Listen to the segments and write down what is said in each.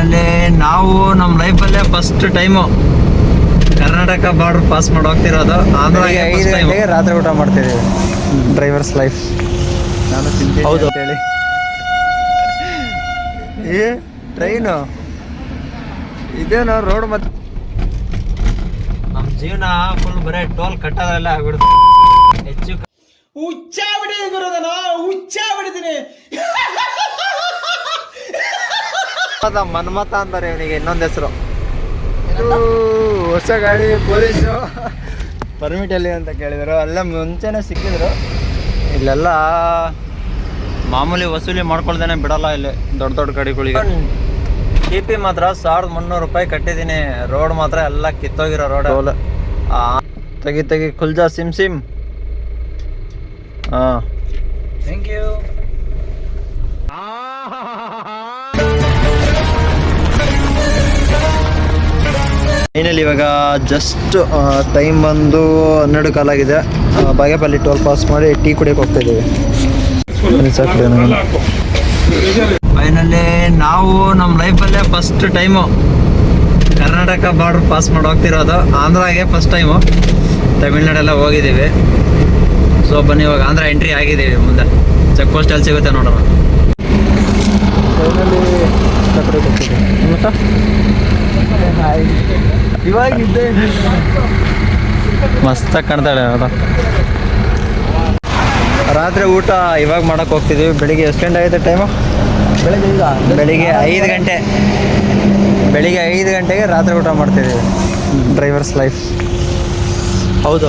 Finally ನಾವು ನಮ್ಮ ಲೈಫಲ್ಲೇ first time Karnataka border pass ಮಾಡಿ ಹೋಗ್ತಿರೋದು. ಆಂಧ್ರ ರಾತ್ರಿ ಊಟ ಮಾಡ್ತಿದ್ದೀವಿ ಡ್ರೈವರ್ಸ್ ಲೈಫ್ ನಾನು ಹೌದು. ಅಂತೇಳಿ. ಏ ಟ್ರೈನು ಇದೇನೋ ರೋಡ್ ಮತ್ತೆ ನಮ್ಮ ಜೀವನ ಫುಲ್ ಬರೇ ಟೋಲ್ ಕಟ್ಟೋದ್ರಲ್ಲ ಆಗ್ಬಿಡುತ್ತೆ. ಹೆಚ್ಚು ಅದ ಮನ್ಮತ ಅಂತಾರೆ ಇವನಿಗೆ ಇನ್ನೊಂದು ಹೆಸರು. ಹೊಸ ಗಾಡಿ ಪೊಲೀಸು. ಪರ್ಮಿಟ್ ಅಲ್ಲಿ ಅಂತ ಕೇಳಿದ್ರು. ಅಲ್ಲೇ ಮುಂಚೆನೆ ಸಿಕ್ಕಿದ್ರು. ಇಲ್ಲೆಲ್ಲ ಮಾಮೂಲಿ ವಸೂಲಿ ಮಾಡ್ಕೊಳ್ದೇನೆ ಬಿಡಲ್ಲ ಇಲ್ಲಿ ದೊಡ್ಡ ದೊಡ್ಡ ಗಾಡಿಗಳಿಗೆ. ಟಿ ಪಿ ಮಾತ್ರ ಸಾವಿರದ ಮುನ್ನೂರು ರೂಪಾಯಿ ಕಟ್ಟಿದ್ದೀನಿ. ರೋಡ್ ಮಾತ್ರ ಎಲ್ಲ ಕಿತ್ತೋಗಿರೋ ರೋಡ್ ತೆಗಿ ತೆಗಿ ಕುಲ್ಜಾ ಸಿಮ್ ಸಿಮ್. ಹಾಂ ಥ್ಯಾಂಕ್ ಯು ಫೈನಲಿ ಇವಾಗ ಜಸ್ಟ್ ಟೈಮ್ ಬಂದು ಹನ್ನೆರಡು ಕಾಲಾಗಿದೆ ಬಾಗೇಪಲ್ಲಿ ಟೋಲ್ ಪಾಸ್ ಮಾಡಿ ಟೀ ಕುಡಿಯಕ್ಕೆ ಹೋಗ್ತಾ ಇದ್ದೀವಿ. ಫೈನಲಿ ನಾವು ನಮ್ಮ ಲೈಫಲ್ಲೇ first time Karnataka border pass ಮಾಡಿ ಹೋಗ್ತಿರೋದು. ಆಂಧ್ರಾಗೆ ಫಸ್ಟ್ ಟೈಮು ತಮಿಳ್ನಾಡೆಲ್ಲ ಹೋಗಿದ್ದೀವಿ. ಸೊ ಬನ್ನಿ, ಇವಾಗ ಆಂಧ್ರ ಎಂಟ್ರಿ ಆಗಿದ್ದೀವಿ ಮುಂದೆ. ಚೆಕ್ ಪೋಸ್ಟ್ ಅಲ್ಲಿ ಸಿಗುತ್ತೆ ನೋಡೋಣ. ಇವಾಗ ಇದ್ದೆ ಮಸ್ತಾಗಿ ಕಾಣ್ತಾಳೆ ಅದು ರಾತ್ರಿ ಊಟ ಇವಾಗ ಮಾಡಕ್ಕೆ ಹೋಗ್ತಿದೀವಿ. ಬೆಳಿಗ್ಗೆ ಎಷ್ಟು ಗಂಟೆ ಆಗಿದೆ ಟೈಮು ಬೆಳಿಗ್ಗೆ ಈಗ ಬೆಳಿಗ್ಗೆ ಐದು ಗಂಟೆ. ಬೆಳಿಗ್ಗೆ ಐದು ಗಂಟೆಗೆ ರಾತ್ರಿ ಊಟ ಮಾಡ್ತಿದ್ದೀವಿ ಡ್ರೈವರ್ಸ್ ಲೈಫ್ ಹೌದು.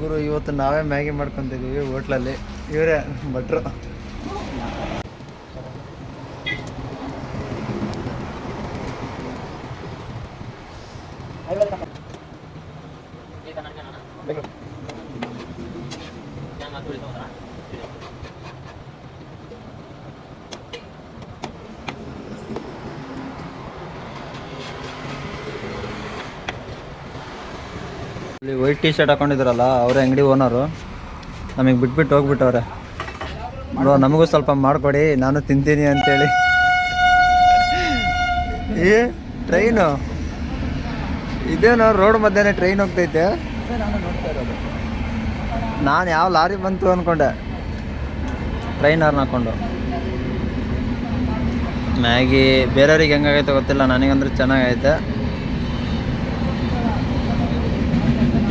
ಗುರು ಇವತ್ತು ನಾವೇ ಮ್ಯಾಗಿ ಮಾಡ್ಕೊತಿದ್ದೀವಿ ಹೋಟ್ಲಲ್ಲಿ. ಇವರೇ ಭಟ್ರು. ಇಲ್ಲಿ ವೈಟ್ ಟಿ ಶರ್ಟ್ ಹಾಕೊಂಡಿದ್ರಲ್ಲ, ಅವರೇ ಅಂಗಡಿ ಓನರು ನಮಗೆ ಬಿಟ್ಬಿಟ್ಟು ಹೋಗ್ಬಿಟ್ಟವ್ರೆ. ನೋಡುವ ನಮಗೂ ಸ್ವಲ್ಪ ಮಾಡಿಕೊಡಿ, ನಾನು ತಿಂತೀನಿ ಅಂತೇಳಿ. ಏ ಟ್ರೈನು ಇದೇನೋ ರೋಡ್ ಮಧ್ಯೆ ಟ್ರೈನ್ ಹೋಗ್ತೈತೆ. ನಾನು ಯಾವ ಲಾರಿ ಬಂತು ಅಂದ್ಕೊಂಡೆ ಟ್ರೈನರ್ನ ಹಾಕೊಂಡು. ಮ್ಯಾಗಿ ಬೇರೆಯವ್ರಿಗೆ ಹೆಂಗಾಗೈತೆ ಗೊತ್ತಿಲ್ಲ ನನಗಂದ್ರೆ ಚೆನ್ನಾಗೈತೆ.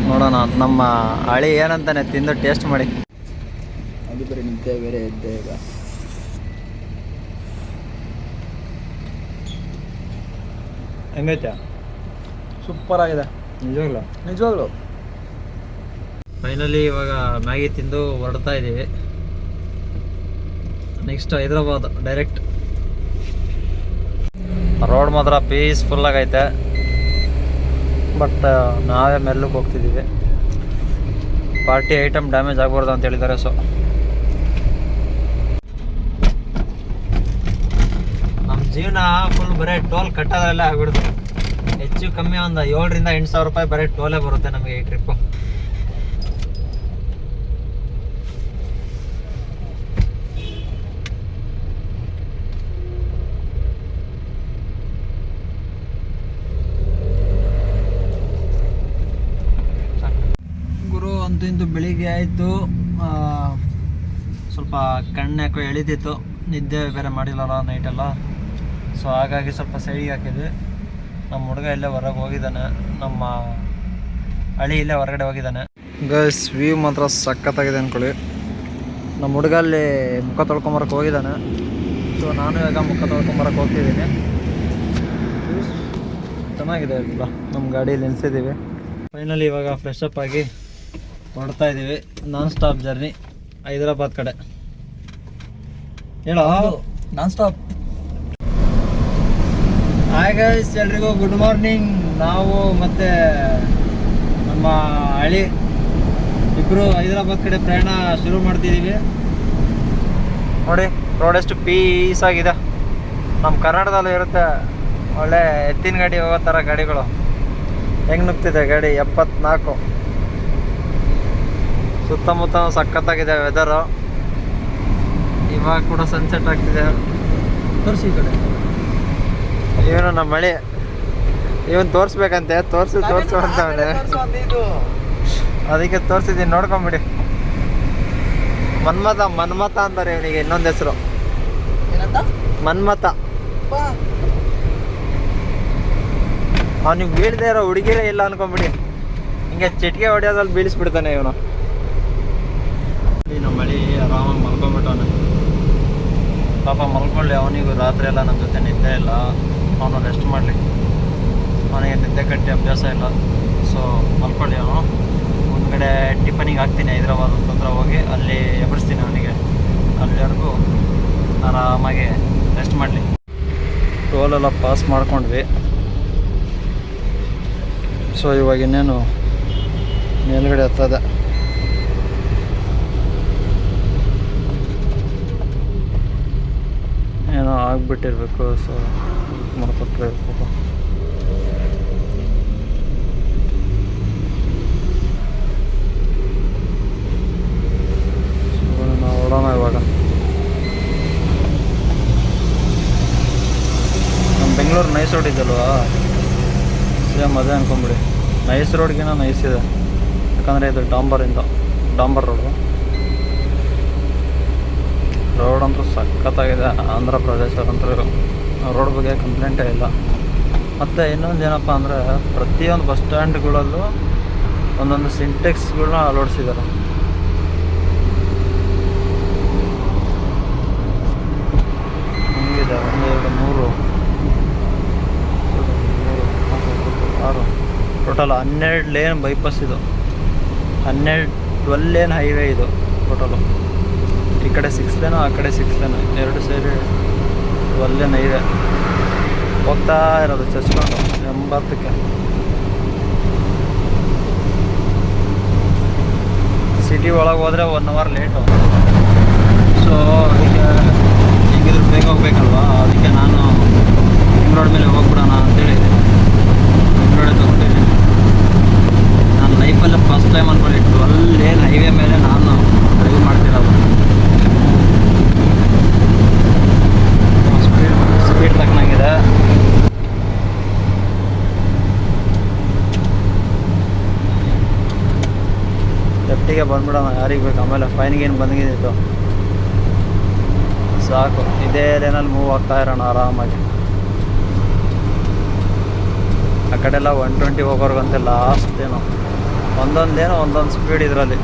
ನೋಡೋಣ ನಮ್ಮ ಹಳಿ ಏನಂತಾನೆ ತಿಂದು ಟೇಸ್ಟ್ ಮಾಡಿ. ಅದು ಬರೀ ನಿಂತೆ ಬೇರೆ ಇದ್ದೆ ಈಗ. ಹೆಂಗೈತೆ? ಸೂಪರ್ ಆಗಿದೆ ನಿಜವಾಗ್ಲು? ನಿಜವಾಗ್ಲೂ. ಫೈನಲಿ ಇವಾಗ ಮ್ಯಾಗಿ ತಿಂದು ಹೊರಡ್ತಾ ಇದ್ದೀವಿ. ನೆಕ್ಸ್ಟ್ ಹೈದ್ರಾಬಾದ್ ಡೈರೆಕ್ಟ್ ರೋಡ್ ಮಾತ್ರ ಪೀಸ್ಫುಲ್ ಆಗೈತೆ. ಬಟ್ ನಾವೇ ಮೆಲ್ಲಕ್ಕೆ ಹೋಗ್ತಿದ್ದೀವಿ. ಪಾರ್ಟಿ ಐಟಮ್ ಡ್ಯಾಮೇಜ್ ಆಗ್ಬಾರ್ದು ಅಂತ ಹೇಳಿದ್ದಾರೆ ಸೊ ನಮ್ಮ ಜೀವನ ಫುಲ್ ಬರೀ ಟೋಲ್ ಕಟ್ಟೋದ್ರಲ್ಲೇ ಆಗ್ಬಿಡುತ್ತೆ. ಹೆಚ್ಚು ಕಮ್ಮಿ ಒಂದು ಏಳರಿಂದ ಎಂಟು ಸಾವಿರ ರೂಪಾಯಿ ಬರೀ ಟೋಲೇ ಬರುತ್ತೆ ನಮಗೆ ಈ ಟ್ರಿಪ್ಪು ಇಂದು ಬೆಳಿಗ್ಗೆ ಆಯಿತು. ಸ್ವಲ್ಪ ಕಣ್ಣು ಎಳಿದಿತ್ತು ಎಳಿತಿತ್ತು. ನಿದ್ದೆ ಬೇರೆ ಮಾಡಿಲ್ಲಲ್ಲ ನೈಟೆಲ್ಲ ಸೊ ಹಾಗಾಗಿ ಸ್ವಲ್ಪ ಸೈಡಿಗೆ ಹಾಕಿದ್ವಿ. ನಮ್ಮ ಹುಡುಗ ಇಲ್ಲೇ ಹೊರಗೆ ಹೋಗಿದ್ದಾನೆ. ನಮ್ಮ ಹಳಿ ಇಲ್ಲೇ ಹೊರಗಡೆ ಹೋಗಿದ್ದಾನೆ. ಗಸ್ ವ್ಯೂ ಮಾತ್ರ ಸಖತ್ತಾಗಿದೆ ಅಂದ್ಕೊಳ್ಳಿ ನಮ್ಮ ಹುಡುಗ ಅಲ್ಲಿ ಮುಖ ತೊಳ್ಕೊಂಬರಕ್ಕೆ ಹೋಗಿದ್ದಾನೆ. ಸೊ ನಾನು ಇವಾಗ ಮುಖ ತೊಳ್ಕೊಂಬರಕ್ಕೆ ಹೋಗ್ತಿದ್ದೀನಿ. ಚೆನ್ನಾಗಿದೆ ಎಲ್ಲ ನಮ್ಮ ಗಾಡಿಯಲ್ಲಿ ನಿಲ್ಸಿದ್ದೀವಿ ಫೈನಲಿ ಇವಾಗ ಫ್ರೆಶ್ ಅಪ್ ಆಗಿ ಹೊರಡ್ತಾ ಇದ್ದೀವಿ. ನಾನ್ ಸ್ಟಾಪ್ ಜರ್ನಿ ಹೈದರಾಬಾದ್ ಕಡೆ. ಹೇಳೋ? ನಾನ್ ಸ್ಟಾಪ್ ಹಾಯ್ ಗೈಸ್ ಎಲ್ರಿಗೂ ಗುಡ್ ಮಾರ್ನಿಂಗ್ ನಾವು ಮತ್ತೆ ನಮ್ಮ ಹಳಿ ಇಬ್ಬರು ಹೈದರಾಬಾದ್ ಕಡೆ ಪ್ರಯಾಣ ಶುರು ಮಾಡ್ತಿದ್ದೀವಿ ನೋಡಿ ರೋಡ್ ಎಷ್ಟು ಪೀಸ್ ಆಗಿದೆ. ನಮ್ಮ ಕರ್ನಾಟಕದಲ್ಲಿ ಇರುತ್ತೆ ಒಳ್ಳೆ ಎತ್ತಿನ ಗಾಡಿ ಹೋಗೋ ಥರ ಗಾಡಿಗಳು. ಹೆಂಗೆ ನುಗ್ತಿದೆ ಗಾಡಿ? ಎಪ್ಪತ್ನಾಲ್ಕು. ಸುತ್ತಮುತ್ತ ಸಖತ್ತಾಗಿದೆ ವೆದರು ಇವಾಗ ಕೂಡ ಸನ್ಸೆಟ್ ಆಗ್ತಿದೆ. ತೋರಿಸಿ ಕಡೆ. ಇವನು ನಮ್ಮ ಮಳೆ. ಇವನ್ ತೋರ್ಸ್ಬೇಕಂತೆ ತೋರ್ಸು ತೋರ್ಸು ಅಂತವನೆ. ಅದಕ್ಕೆ ತೋರ್ಸಿದ್ದೀನಿ ನೋಡ್ಕೊಂಬಿಡಿ. ಮನ್ಮಥ ಮನ್ಮಥ ಅಂತಾರೆ ಇವನಿಗೆ ಇನ್ನೊಂದು ಹೆಸರು. ಮನ್ಮಥ. ಅವನಿಗೆ ಬೀಳದೆ ಇರೋ ಹುಡುಗಿರೇ ಇಲ್ಲ ಅನ್ಕೊಂಬಿಡಿ. ಹಿಂಗೆ ಚಿಟಿಕೆ ಹೊಡೆಯೋದ್ರಲ್ಲಿ ಬೀಳಿಸ್ಬಿಡ್ತಾನೆ ಇವನು. ನಮ್ಮ ಮಳಿ ಆರಾಮಾಗಿ ಮಲ್ಕೊಂಬಿಟ್ಟವನು. ಪಾಪ ಮಲ್ಕೊಳ್ಳಿ ಅವನಿಗೂ ರಾತ್ರಿ ಎಲ್ಲ ನಮ್ಮ ಜೊತೆ ನಿದ್ದೆ ಇಲ್ಲ. ಅವನು ರೆಸ್ಟ್ ಮಾಡಲಿ. ಅವನಿಗೆ ನಿದ್ದೆ ಕಟ್ಟಿ ಅಭ್ಯಾಸ ಇಲ್ಲ ಸೊ ಮಲ್ಕೊಳ್ಳಿ ಅವನು ಮುಂದ್ಗಡೆ ಟಿಫನಿಗೆ ಹಾಕ್ತೀನಿ ಹೈದ್ರಾಬಾದ್ ಹತ್ರ ಹೋಗಿ, ಅಲ್ಲಿ ಎಬ್ಬರಿಸ್ತೀನಿ ಅವನಿಗೆ. ಅಲ್ಲಿವರೆಗೂ ಆರಾಮಾಗಿ ರೆಸ್ಟ್ ಮಾಡಲಿ. ಟೋಲೆಲ್ಲ ಪಾಸ್ ಮಾಡ್ಕೊಂಡ್ವಿ. ಸೊ ಇವಾಗ ಇನ್ನೇನು ಮೇಲ್ಗಡೆ ಹತ್ತದ ಏನೋ ಆಗ್ಬಿಟ್ಟಿರ್ಬೇಕು ಸೊ ಮಾಡ್ಕೊಟ್ರೆ ಪಾಪ ನಾವು ಹೊಡೋಣ ಇವಾಗ ನಮ್ಮ ಬೆಂಗಳೂರು ನೈಸ್ ರೋಡ್ ಇದಲ್ವಾ ಸೇಮ್ ಅದೇ ಅನ್ಕೊಂಬಿಡಿ. ನೈಸ್ ರೋಡ್ಗಿನ ನೈಸ್ ಇದೆ. ಯಾಕಂದರೆ ಇದು. ಡಾಂಬರಿಂದ ಡಾಂಬರ್ ರೋಡು ರೋಡ್ ಅಂತೂ ಸಖತ್ತಾಗಿದೆ. ಆಂಧ್ರ ಪ್ರದೇಶದಂತೂ ರೋಡ್ ಬಗ್ಗೆ ಕಂಪ್ಲೇಂಟೇ ಇಲ್ಲ. ಮತ್ತು ಇನ್ನೊಂದು ಏನಪ್ಪ ಅಂದರೆ ಪ್ರತಿಯೊಂದು ಬಸ್ ಸ್ಟ್ಯಾಂಡ್ಗಳಲ್ಲೂ ಒಂದೊಂದು ಸಿಂಟೆಕ್ಸ್ಗಳನ್ನ ಅಳವಡಿಸಿದ್ದಾರೆ ಒಂದು ಮೂರು. ಆರು. ಟೋಟಲ್ ಹನ್ನೆರಡು ಲೇನ್ ಬೈಪಾಸ್ ಇದು. ಹನ್ನೆರಡು ಟ್ವೆಲ್ ಲೇನ್ ಹೈವೇ ಇದು ಟೋಟಲು ಈ ಕಡೆ ಸಿಕ್ಸ್ ಲೇನು ಆ ಕಡೆ ಸಿಕ್ಸ್ ಲೇನು ಎರಡು ಸೇರಿ ಟ್ವೆಲ್ ನೈವೆ ಹೋಗ್ತಾ ಇರೋದು ಚಚ್ಕೊಂಡು ಎಂಬತ್ತಕ್ಕೆ. ಸಿಟಿ ಒಳಗೆ ಹೋದರೆ ಒನ್ ಅವರ್ ಲೇಟು ಸೊ ಅದಕ್ಕೆ ಹೆಂಗಿದ್ರು ಬೇಗ ಹೋಗ್ಬೇಕಲ್ವಾ? ಅದಕ್ಕೆ ನಾನು ರೋಡ್ ಮೇಲೆ ಹೋಗ್ಬಿಡೋಣ ಅಂತೇಳಿ ರೋಡೇ ತೊಗೊಂಡಿದ್ದೀನಿ. ನಾನು ಲೈಫಲ್ಲೇ ಫಸ್ಟ್ ಟೈಮ್ ಅಂದ್ಕೊಂಡಿಟ್ಟು ಅಲ್ಲೇ ಹೈವೇ ಮೇಲೆ ನಾನು ಡ್ರೈವ್ ಮಾಡ್ತಿರೋದು. ಸ್ಪೀಡ್ ತಕ್ಕನಾಗಿದೆ. ಲೆಫ್ಟಿಗೆ ಬಂದ್ಬಿಡೋಣ, ಯಾರಿಗೆ ಬೇಕು? ಆಮೇಲೆ ಫೈನ್ಗೆ ಏನು ಬಂದಿದ್ದು ಸಾಕು. ಇದೇ ಲೇನಲ್ಲಿ ಮೂವ್ ಆಗ್ತಾ ಇರೋಣ ಆರಾಮಾಗಿ. ಆ ಕಡೆ ಎಲ್ಲ ಒನ್ ಟ್ವೆಂಟಿ ಹೋಗೋರ್ಗಂತೆ ಲಾಸ್ಟ್ ಏನೋ. ಒಂದೊಂದೇನೋ ಒಂದೊಂದು ಸ್ಪೀಡ್ ಇದರಲ್ಲಿ.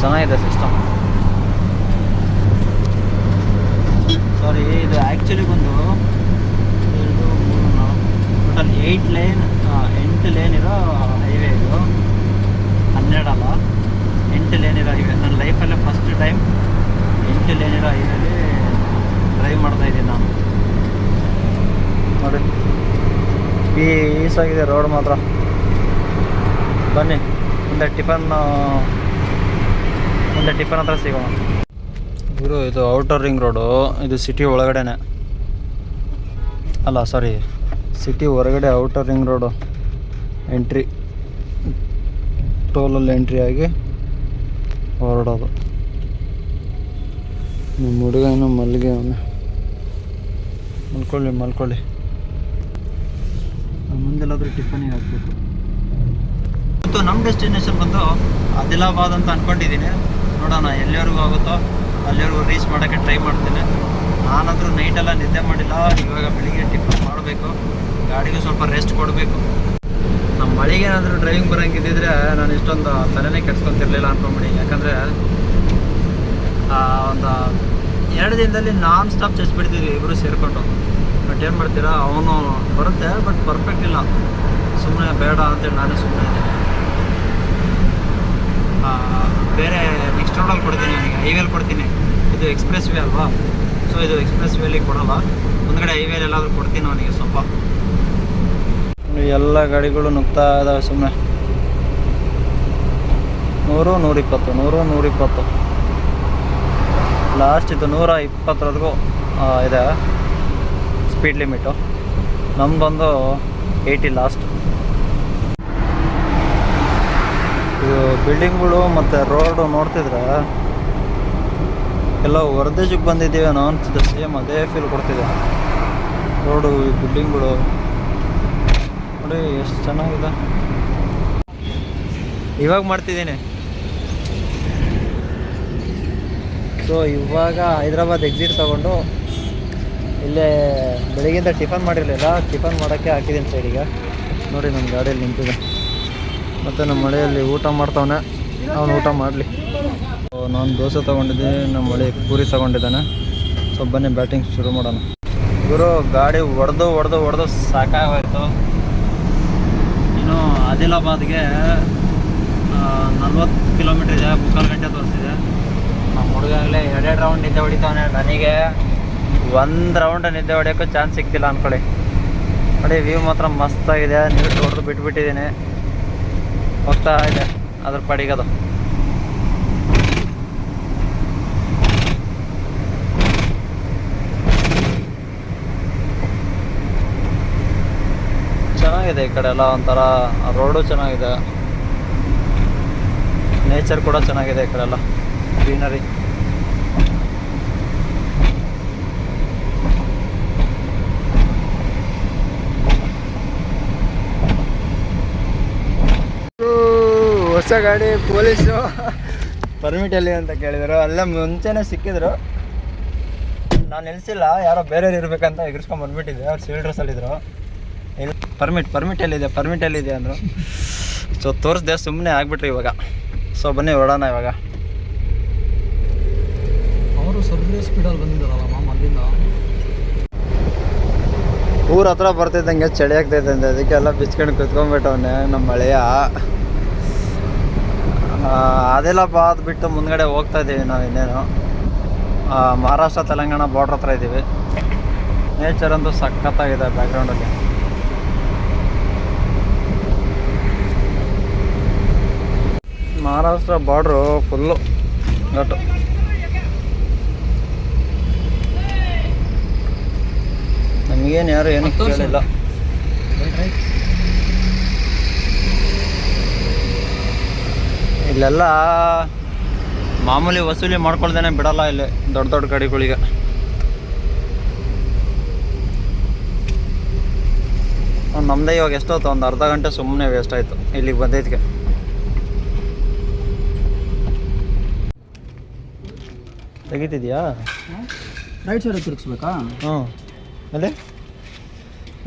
ಚೆನ್ನಾಗಿದೆ ಸಿಸ್ಟಮ್ ಸಾರಿ ಇದು ಆ್ಯಕ್ಚುಲಿ ಬಂದು ಎರಡು ಮೂರು ನಾಲ್ಕು ಟೋಟಲ್ ಏಯ್ಟ್ ಲೈನ್ ಎಂಟು ಲೇನ್ ಇರೋ ಹೈವೇ ಇದು. ಹನ್ನೆರಡಲ್ಲ ಎಂಟು ಲೈನ್ ಇರೋ ಹೈವೇ ನನ್ನ ಲೈಫಲ್ಲೇ ಫಸ್ಟ್ ಟೈಮ್ ಎಂಟು ಲೈನ್ ಇರೋ ಹೈವೇಲಿ ಡ್ರೈವ್ ಮಾಡ್ತಾ ಇದ್ದೀನಿ ನಾನು. ನೋಡಿ. ಪೀಸಾಗಿದೆ ರೋಡ್ ಮಾತ್ರ. ಬನ್ನಿ, ಒಂದು ಟಿಫನ್ ಒಂದು ಟಿಫನ್ ಹತ್ರ ಸಿಗೋಣ. ಗುರು, ಇದು ಔಟರ್ ರಿಂಗ್ ರೋಡು ಇದು ಸಿಟಿ ಒಳಗಡೆನೆ. ಅಲ್ಲ ಸಾರಿ ಸಿಟಿ ಹೊರಗಡೆ ಔಟರ್ ರಿಂಗ್ ರೋಡು ಎಂಟ್ರಿ ಟೋಲಲ್ಲಿ ಎಂಟ್ರಿ ಆಗಿ ಹೊರಡೋದು. ನಿಮ್ಮ ಹುಡುಗ ಏನು ಮಲ್ಲಿಗೆ ಅವನು. ಮಲ್ಕೊಳ್ಳಿ ಮಲ್ಕೊಳ್ಳಿ. ಮುಂದೆಲ್ಲಾದರೂ ಟಿಫನಿ ಹಾಕ್ಬೇಕು. ಮತ್ತು ನಮ್ಮ ಡೆಸ್ಟಿನೇಷನ್ ಬಂದು ಆದಿಲಾಬಾದ್ ಅಂತ ಅಂದ್ಕೊಂಡಿದ್ದೀನಿ ನೋಡೋಣ, ಎಲ್ಲಿವರೆಗೂ ಆಗುತ್ತೋ. ಅಲ್ಲಿವರೆಗೂ ರೀಚ್ ಮಾಡೋಕ್ಕೆ ಟ್ರೈ ಮಾಡ್ತೀನಿ. ನಾನಂತರೂ ನೈಟೆಲ್ಲ ನಿದ್ದೆ ಮಾಡಿಲ್ಲ, ಇವಾಗ ಬೆಳಿಗ್ಗೆ ಟಿಫನ್ ಮಾಡಬೇಕು. ಗಾಡಿಗೂ ಸ್ವಲ್ಪ ರೆಸ್ಟ್ ಕೊಡಬೇಕು. ನಮ್ಮ ಮಳೆಗೆ ಏನಾದರೂ ಡ್ರೈವಿಂಗ್ ಬರೋಂಗಿದ್ದಿದ್ರೆ ನಾನು ಇಷ್ಟೊಂದು ತಲೆನೇ ಕೆಡ್ಸ್ಕೊತಿರ್ಲಿಲ್ಲ ಅನ್ಕೊಂಬಿಡಿ. ಯಾಕಂದರೆ ಒಂದು ಎರಡು ದಿನದಲ್ಲಿ ನಾನ್ ಸ್ಟಾಪ್ ಚಚ್ಬಿಡ್ತೀವಿ ಇಬ್ಬರು ಸೇರಿಕೊಂಡು. ಬಟ್ ಏನು ಮಾಡ್ತೀರಾ? ಅವನು ಬರುತ್ತೆ ಬಟ್ ಪರ್ಫೆಕ್ಟ್ ಇಲ್ಲ. ಸುಮ್ಮನೆ ಬೇಡ ಅಂತೇಳಿ ನಾನೇ ಸುಮ್ಮನೆ ಇದ್ದೀನಿ. ಬೇರೆ ನೆಕ್ಸ್ಟ್ ರೋಡಲ್ಲಿ ಕೊಡ್ತೀನಿ ನನಗೆ ಹೈವೇಲಿ ಕೊಡ್ತೀನಿ. ಇದು ಎಕ್ಸ್ಪ್ರೆಸ್ ವೇ? ಅಲ್ವಾ ಸೊ ಇದು ಎಕ್ಸ್ಪ್ರೆಸ್ ವೇಲಿ ಕೊಡಲ್ಲ. ಮುಂದ್ಗಡೆ ಹೈವೇಲಿ ಎಲ್ಲಾದರೂ ಕೊಡ್ತೀನಿ ಅವನಿಗೆ ಸ್ವಲ್ಪ. ಎಲ್ಲ ಗಾಡಿಗಳು ನುಗ್ತಾ ಇದಾವೆ ಸುಮ್ಮನೆ ನೂರು, ನೂರಿಪ್ಪತ್ತು ನೂರು, ನೂರಿಪ್ಪತ್ತು. ಲಾಸ್ಟ್ ಇದು ನೂರ ಇಪ್ಪತ್ತರವರೆಗೂ ಇದೆ. ಸ್ಪೀಡ್ ಲಿಮಿಟು ನಮ್ಮದೊಂದು ಏಯ್ಟಿ ಲಾಸ್ಟ್ ಇದು ಬಿಲ್ಡಿಂಗ್ಗಳು ಮತ್ತು ರೋಡು ನೋಡ್ತಿದ್ರೆ, ಎಲ್ಲ ಹೊರದೇಶಕ್ಕೆ ಬಂದಿದ್ದೀವೇನೋ ಅನ್ಸುತ್ತೆ. ಸೇಮ್ ಅದೇ ಫೀಲ್ ಕೊಡ್ತಿದೆ. ರೋಡು, ಈ ಬಿಲ್ಡಿಂಗ್ಗಳು. ನೋಡಿ, ಎಷ್ಟು ಚೆನ್ನಾಗಿದೆ. ಇವಾಗ ಮಾಡ್ತಿದ್ದೀನಿ. ಸೊ ಇವಾಗ ಹೈದ್ರಾಬಾದ್ ಎಕ್ಸಿಟ್ ತಗೊಂಡು ಇಲ್ಲೇ ಬೆಳಿಗ್ಗೆಯಿಂದ ಟಿಫನ್ ಮಾಡಿರಲಿಲ್ಲ. ಟಿಫನ್ ಮಾಡೋಕ್ಕೆ ಹಾಕಿದ್ದೀನಿ ಸೈಡಿಗೆ ನೋಡಿ ನಮ್ಮ ಗಾಡಿಯಲ್ಲಿ ನಿಂತಿದೆ. ಮತ್ತು ನಮ್ಮ ಮಳೆಯಲ್ಲಿ ಊಟ ಮಾಡ್ತಾವನೆ. ಅವನು ಊಟ ಮಾಡಲಿ. ನಾನು ದೋಸೆ ತೊಗೊಂಡಿದ್ದೀನಿ ನಮ್ಮ ಮಳೆ ಪೂರಿ ತೊಗೊಂಡಿದ್ದಾನೆ. ಸೊ ಬನ್ನಿ ಬ್ಯಾಟಿಂಗ್ ಶುರು ಮಾಡೋಣ. ಗುರು ಗಾಡಿ ಹೊಡೆದು ಹೊಡೆದು ಹೊಡೆದು ಸಾಕಾಗೋಯ್ತು. ಇನ್ನು ಆದಿಲಾಬಾದ್ಗೆ ನಲ್ವತ್ತು ಕಿಲೋಮೀಟ್ರ್ ಇದೆ ಮುಕ್ಕಾಲು ಗಂಟೆ ತೋರಿಸಿದೆ. ನಮ್ಮ ಹುಡುಗಾಗಲೇ ಎರಡೆರಡು ರೌಂಡ್ ನಿದ್ದೆ ಹೊಡಿತಾವನೆ. ನನಗೆ ಒಂದು ರೌಂಡ್ ನಿದ್ದೆ ಹೊಡಿಯೋಕ್ಕೂ ಚಾನ್ಸ್ ಸಿಗ್ತಿಲ್ಲ ಅಂದ್ಕೊಳ್ಳಿ ನೋಡಿ ವ್ಯೂ ಮಾತ್ರ ಮಸ್ತಾಗಿದೆ. ನೀರು ಹೊಡೆದು ಬಿಟ್ಬಿಟ್ಟಿದ್ದೀನಿ. ಹೋಗ್ತಾ ಇದೆ. ಅದ್ರ ಪಡಿಗದು. ಚೆನ್ನಾಗಿದೆ ಈ ಕಡೆ ಎಲ್ಲ ಒಂಥರ. ರೋಡು ಚೆನ್ನಾಗಿದೆ. ನೇಚರ್ ಕೂಡ ಚೆನ್ನಾಗಿದೆ ಈ ಕಡೆ ಎಲ್ಲ. ಗ್ರೀನರಿ ಹೊಸ ಗಾಡಿ ಪೊಲೀಸು. ಪರ್ಮಿಟ್ ಎಲ್ಲಿ ಅಂತ ಕೇಳಿದರು. ಅಲ್ಲೇ ಮುಂಚೆನೇ ಸಿಕ್ಕಿದ್ರು. ನಾನು ನಿಲ್ಸಿಲ್ಲ. ಯಾರೋ ಬೇರೆಯವ್ರು ಇರ್ಬೇಕಂತ ಎಗರ್ಸ್ಕೊಂಡು ಬಂದ್ಬಿಟ್ಟಿದ್ದೆ. ಅವ್ರು ಸಿವಿಲ್ ಡ್ರೆಸ್ಸಲ್ಲಿದ್ದರು ಇಲ್ಲ ಪರ್ಮಿಟ್ ಪರ್ಮಿಟ್ ಎಲ್ಲಿದೆ? ಪರ್ಮಿಟ್ ಎಲ್ಲಿದೆ ಅಂದರು. ಸೊ ತೋರಿಸ್ದೆ ಸುಮ್ಮನೆ ಆಗ್ಬಿಟ್ರಿ ಇವಾಗ. ಸೊ ಬನ್ನಿ ಹೊಡೋಣ ಇವಾಗ. ಅವರು ಸರ್ವೇ ಸ್ಪೀಡಲ್ಲಿ ಬಂದಿದ್ದಾರಲ್ಲ ಮ್ಯಾಮ್ ಅಲ್ಲಿಂದ? ಊರ ಹತ್ರ ಬರ್ತಿದ್ದಂಗೆ ಚಳಿ ಆಗ್ತೈತೆ ಅಂತ ಅದಕ್ಕೆಲ್ಲ ಬಿಚ್ಕೊಂಡು ಕುತ್ಕೊಂಡ್ಬಿಟ್ಟವನೆ ನಮ್ಮ ಮಳೆಯ ಅದೆಲ್ಲ ಬಾದ್ ಬಿಟ್ಟು ಮುಂದ್ಗಡೆ ಹೋಗ್ತಾ ಇದ್ದೀವಿ ನಾವು ಇನ್ನೇನು. ಮಹಾರಾಷ್ಟ್ರ, ತೆಲಂಗಾಣ ಬಾರ್ಡ್ರ್ ಹತ್ರ ಇದ್ದೀವಿ. ನೇಚರ್ ಅಂತೂ ಸಖತ್ತಾಗಿದೆ ಬ್ಯಾಕ್ಗ್ರೌಂಡಲ್ಲಿ ಮಹಾರಾಷ್ಟ್ರ ಬಾರ್ಡ್ರು ಫುಲ್ಲು ಗಟ್ಟು. ನಮಗೇನು ಯಾರು ಏನು? ಕೇಳಿಲ್ಲ. ಇಲ್ಲೆಲ್ಲ ಮಾಮೂಲಿ ವಸೂಲಿ ಮಾಡ್ಕೊಳ್ದೇನೆ ಬಿಡಲ್ಲ ಇಲ್ಲಿ ದೊಡ್ಡ ದೊಡ್ಡ ಗಾಡಿಗಳಿಗೆ ನಮ್ದೇ ಇವಾಗ ಎಷ್ಟೊತ್ತು? ಒಂದು ಅರ್ಧ ಗಂಟೆ ಸುಮ್ಮನೆ ವೇಸ್ಟ್ ಆಯಿತು ಇಲ್ಲಿಗೆ ಬಂದಿದ್ದಕ್ಕೆ ತೆಗಿತಿದ್ಯಾ? Right side ತಿರುಗಿಸ್ಬೇಕಾ? ಹ್ಞೂ ಅಲ್ಲೇ?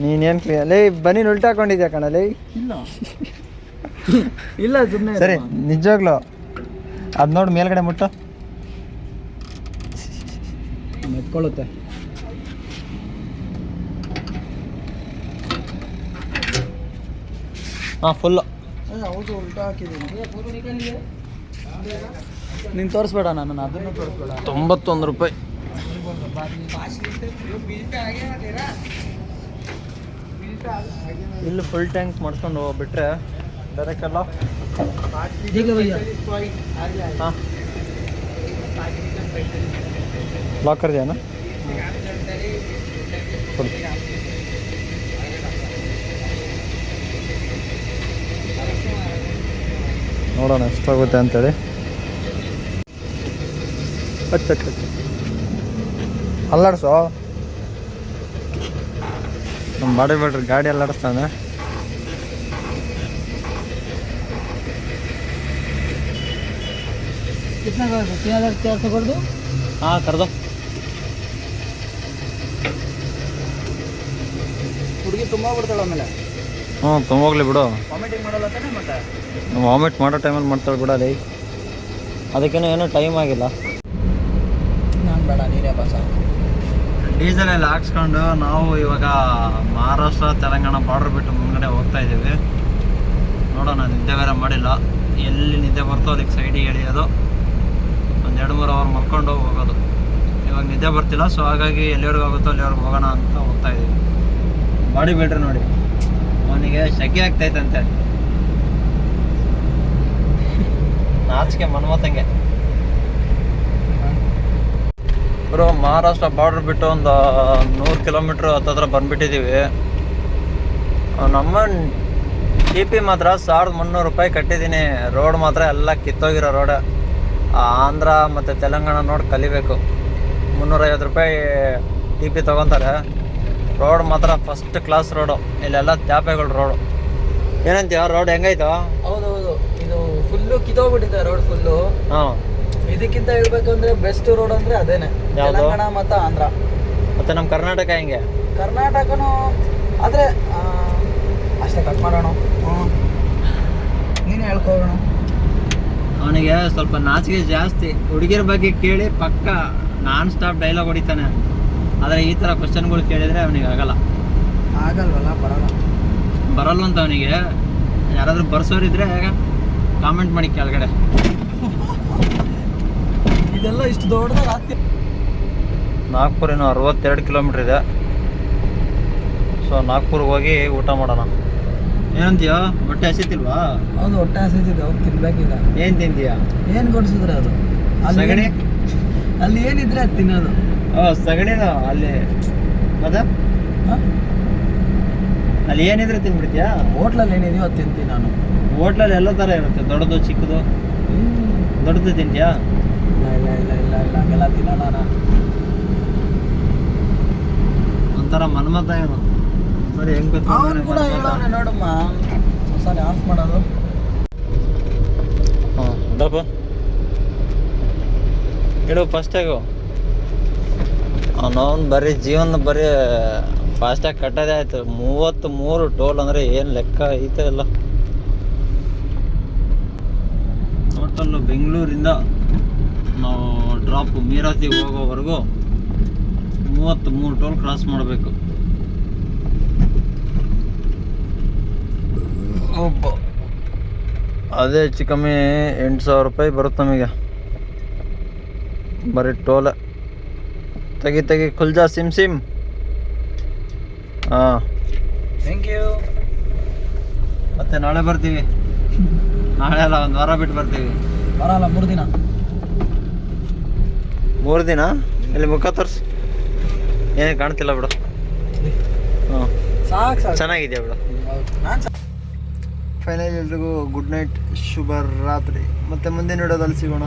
ನೀನೇನು ಕ್ಲಿಯರ್ ಅಲ್ಲೇ ಬನ್ನಿ ಉಲ್ಟಾಕೊಂಡಿದ್ಯಾ ಕಣಲೇ? ಇಲ್ಲ. ಇಲ್ಲ ಸುಮ್ಮನೆ ಸರಿ ನಿಜವಾಗ್ಲು ಅದು ನೋಡಿ ಮೇಲ್ಗಡೆ ಮುಟ್ಟು. ಎತ್ಕೊಳ್ಳುತ್ತೆ ಹಾಂ ಫುಲ್ಲು ನೀನು ತೋರಿಸ್ಬೇಡ ನಾನು ಅದನ್ನು ತೋರಿಸ್ಬೇಡ. ತೊಂಬತ್ತೊಂದು ರೂಪಾಯಿ. ಇಲ್ಲಿ ಫುಲ್ ಟ್ಯಾಂಕ್ ಮಾಡ್ಕೊಂಡು ಹೋಗ್ಬಿಟ್ರೆ ಡೈರೆಕ್ಟ್ ಎಲ್ಲ ಹಾಂ. ಲಾಕ್ ಕರ್ದಿಯಾನ ना ನೋಡೋಣ ಎಷ್ಟಾಗುತ್ತೆ ಅಂತೇಳಿ. ಹೇಳಿ ಅಚ್ಚ ಅಲ್ಲಾಡಿಸೋ ಅಲ್ಲಾಡ್ಸೋ? ನಮ್ಮ ಬಾಡಿ ಬಿಡ್ರಿ ಗಾಡಿ ಅಲ್ಲಾಡಿಸ್ತಾನೆ. कितना का तीन हज़ार चार सौ कर दो ಹಾಂ ಕರ್ದು ಹುಡುಗಿ ತುಂಬ ಬಿಡ್ತಾಳೆ ಆಮೇಲೆ ಹ್ಞೂ ತುಂಬೋಗ್ಲಿ ಬಿಡು ವಾಮಿಟಿಂಗ್ ಮಾಡಲ್ಲ ತಾನೆ ಮತ್ತೆ ವಾಮಿಟ್ ಮಾಡೋ ಟೈಮಲ್ಲಿ ಮಾಡ್ತಾಳೆ ಬಿಡಲಿ ಅದಕ್ಕೇನು ಏನೂ ಟೈಮ್ ಆಗಿಲ್ಲ ನಾನು ಬೇಡ ನೀನೇ ಬಸ ಡೀಸೆಲ್ ಎಲ್ಲ ಹಾಕ್ಸ್ಕೊಂಡು ನಾವು ಇವಾಗ ಮಹಾರಾಷ್ಟ್ರ ತೆಲಂಗಾಣ ಬಾರ್ಡರ್ ಬಿಟ್ಟು ಮುಂದ್ಗಡೆ ಹೋಗ್ತಾ ಇದ್ದೀವಿ ನೋಡೋಣ ನಿದ್ದೆ ಬೇರೆ ಮಾಡಿಲ್ಲ ಎಲ್ಲಿ ನಿದ್ದೆ ಬರ್ತೋ ಅದಕ್ಕೆ ಸೈಡಿಗೆ ಎಳಿಯೋದು ಒಂದು ಎರಡು ಮೂರು ಅವರ್ ಮಲ್ಕೊಂಡು ಹೋಗೋದು. ಇವಾಗ ನಿದ್ದೆ ಬರ್ತಿಲ್ಲ ಸೊ ಹಾಗಾಗಿ ಎಲ್ಲಿವರೆಗೂ ಆಗುತ್ತೋ ಅಲ್ಲಿವರೆಗೂ ಹೋಗೋಣ ಅಂತ ಹೋಗ್ತಾ ಇದ್ದೀವಿ. ಬಾಡಿ ಬಿಡ್ರಿ ನೋಡಿ. ಅವನಿಗೆ ಶೆಕೆ ಆಗ್ತೈತಂತೆ ನಾಚಿಕೆ ಮನ್ಮತಂಗೆ ಬ್ರೋ, ಮಹಾರಾಷ್ಟ್ರ ಬಾರ್ಡರ್ ಬಿಟ್ಟು ಒಂದು ನೂರು ಕಿಲೋಮೀಟ್ರ್ ಹತ್ತತ್ರ ಬಂದುಬಿಟ್ಟಿದ್ದೀವಿ. ನಮ್ಮ ಟಿ ಪಿ ಮಾತ್ರ ಸಾವಿರದ ಮುನ್ನೂರು ರೂಪಾಯಿ ಕಟ್ಟಿದ್ದೀನಿ. ರೋಡ್ ಮಾತ್ರ ಎಲ್ಲ ಕಿತ್ತೋಗಿರೋ ರೋಡ್. ಆಂಧ್ರ ಮತ್ತು ತೆಲಂಗಾಣ ನೋಡಿ ಕಲಿಬೇಕು. ಮುನ್ನೂರೈವತ್ತು ರೂಪಾಯಿ ಟಿ ಪಿ ತೊಗೊತಾರೆ. ರೋಡ್ ಮಾತ್ರ ಫಸ್ಟ್ ಕ್ಲಾಸ್ ರೋಡು ಇಲ್ಲೆಲ್ಲ ತ್ಯಾಪೆಗಳು ರೋಡು ಏನಂತೀವ ರೋಡ್ ಹೆಂಗೈತೋ? ಹೌದು ಇದು ಫುಲ್ಲು ಕಿತ್ತೋಗ್ಬಿಟ್ಟಿದೆ ರೋಡ್ ಫುಲ್ಲು ಹಾಂ. ಇದಕ್ಕಿಂತ ಹೇಳ್ಬೇಕು ಅಂದ್ರೆ ಬೆಸ್ಟ್ ರೋಡ್ ಅಂದ್ರೆ ಅದೇನೆ. ತೆಲಂಗಾಣ ಮತ್ತು ಆಂಧ್ರ. ಮತ್ತೆ ನಮ್ಮ ಕರ್ನಾಟಕ ಹೆಂಗೆ? ಕರ್ನಾಟಕನು ಆದ್ರೆ ಆ, ಅಷ್ಟೇ ಕಟ್ ಮಾಡೋಣ. ನೀನು ಹೇಳ್ಕೋಣ ಅವನಿಗೆ ಸ್ವಲ್ಪ ನಾಚಿಕೆ ಜಾಸ್ತಿ. ಹುಡುಗಿರ ಬಗ್ಗೆ ಕೇಳಿ ಪಕ್ಕ ನಾನ್ ಸ್ಟಾಪ್ ಡೈಲಾಗ್ ಹೊಡಿತಾನೆ. ಆದರೆ ಈ ಥರ ಕ್ವಶನ್ಗಳು ಕೇಳಿದರೆ ಅವನಿಗೆ ಆಗಲ್ಲ. ಆಗಲ್ವಲ್ಲ ಬರಲ್ಲ. ಅಂತ ಅವನಿಗೆ. ಯಾರಾದರೂ ಬರ್ಸೋರಿದ್ರೆ ಕಾಮೆಂಟ್ ಮಾಡಿ ಕೆಳಗಡೆ. ಇದೆಲ್ಲ ಇಷ್ಟು ದೊಡ್ಡದಾಗ ಆಗ್ತಿ ನಾಗ್ಪುರ ಇನ್ನೂ ಅರವತ್ತೆರಡು ಕಿಲೋಮೀಟ್ರ್ ಇದೆ. ಸೊ ನಾಗ್ಪುರ್ಗೆ ಹೋಗಿ ಊಟ ಮಾಡೋಣ. ಏನಂತೀಯೋ? ಹೊಟ್ಟೆ ಹಸಿತಿಲ್ವಾ? ಹೌದು ಹೊಟ್ಟೆ ಹಸಿತಿದೆ. ಹೋಗಿ ತಿನ್ಬೇಕೀಗ. ಏನು ತಿಂತೀಯ? ಏನು ಕೊಡ್ಸಿದ್ರೆ ಅದು? ಅಲ್ಲಿ ಸಗಣಿ? ಅಲ್ಲಿ ಏನಿದ್ರೆ ಅದು ತಿನ್ನೋದು. ಓ ಸಗಣಿನ? ಅಲ್ಲಿ ಮತ್ತೆ? ಅಲ್ಲಿ ಏನಿದ್ರೆ ತಿನ್ಬಿಡ್ತೀಯಾ? ಹೋಟ್ಲಲ್ಲಿ ಏನಿದೆಯೋ ಅದು ತಿಂತೀನಿ ನಾನು. ಹೋಟ್ಲಲ್ಲಿ ಎಲ್ಲ ಥರ ಇರುತ್ತೆ. ದೊಡ್ಡದು ಚಿಕ್ಕದು? ದೊಡ್ಡದು ತಿಂತೀಯಾ? ಇಲ್ಲ ಇಲ್ಲ ಇಲ್ಲ ಇಲ್ಲ ಇಲ್ಲ ಹಂಗೆಲ್ಲ ತಿನ್ನಲ್ಲ ನಾನು. ಒಂಥರ ಮನ್ಮತ ಏನು ಅವನು ಕೂಡ ಹೇಳೋನೆ ನೋಡಮ್ಮ. ಹೊಸಾನೆ ಆಫ್ ಮಾಡೋದು. ಹಾಂ ದಪ್ಪ ಇಡು ಫಸ್ಟಾಗು ಅವನವನ್ ಬರೀ ಜೀವನ ಬರೀ ಫಾಸ್ಟಾಗಿ ಕಟ್ಟೋದೇ ಆಯ್ತು. ಮೂವತ್ತು ಮೂರು ಟೋಲ್ ಅಂದರೆ ಏನು ಲೆಕ್ಕ ಐತೆ ಇಲ್ಲ ಟೋಟಲ್ಲು ಬೆಂಗಳೂರಿಂದ ನಾವು ಡ್ರಾಪ್ ಮೀರಾತಿಗೆ ಹೋಗೋವರೆಗೂ ಮೂವತ್ತು ಮೂರು ಟೋಲ್ ಕ್ರಾಸ್ ಮಾಡಬೇಕು. ಒಬ್ಬ. ಅದೇ ಹೆಚ್ಚು ಕಮ್ಮಿ ಎಂಟು ಸಾವಿರ ರೂಪಾಯಿ ಬರುತ್ತೆ ನಮಗೆ. ಬರೀ ಟೋಲ. ತೆಗಿ ತೆಗಿ ಕುಲ್ಜಾ ಸಿಮ್ ಸಿಮ್. ಹಾಂ. ಥ್ಯಾಂಕ್ ಯು ಮತ್ತೆ ನಾಳೆ ಬರ್ತೀವಿ. ನಾಳೆ ಅಲ್ಲ ಒಂದು ವಾರ ಬಿಟ್ಟು ಬರ್ತೀವಿ. ವಾರ ಅಲ್ಲ ಮೂರು ದಿನ. ಮೂರು ದಿನ? ಇಲ್ಲಿ ಮುಖ ತೋರಿಸಿ. ಏನು ಕಾಣ್ತಿಲ್ಲ ಬಿಡು. ಹ್ಞೂ ಸಾಕು ಸಾಕು. ಚೆನ್ನಾಗಿದೆಯಾ ಬಿಡು. ನಾನು ಫೈನಲ್ ಎಲ್ರಿಗೂ ಗುಡ್ ನೈಟ್ ಶುಭ ರಾತ್ರಿ ಮತ್ತೆ ಮುಂದೆ ನೋಡೋದಲ್ಲಿ ಸಿಗೋಣ.